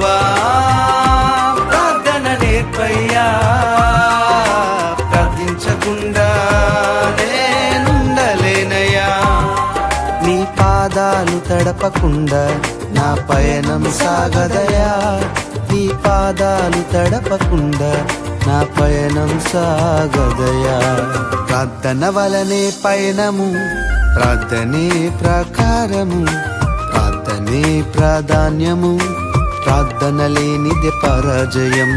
ప్రభువా ప్రార్థన నేర్పయ్యా ప్రార్థించకుండా నేనుండలేనయ్యా. నీ పాదాలు తడపకుండా నా పయనం సాగదయా. నీ పాదాలు తడపకుండా నా పయనం సాగదయా. ప్రార్థన వలనే పయనము ప్రార్థనే ప్రకారము ప్రార్థనే ప్రాధాన్యము. ప్రార్థన లేనిది పరాజయం.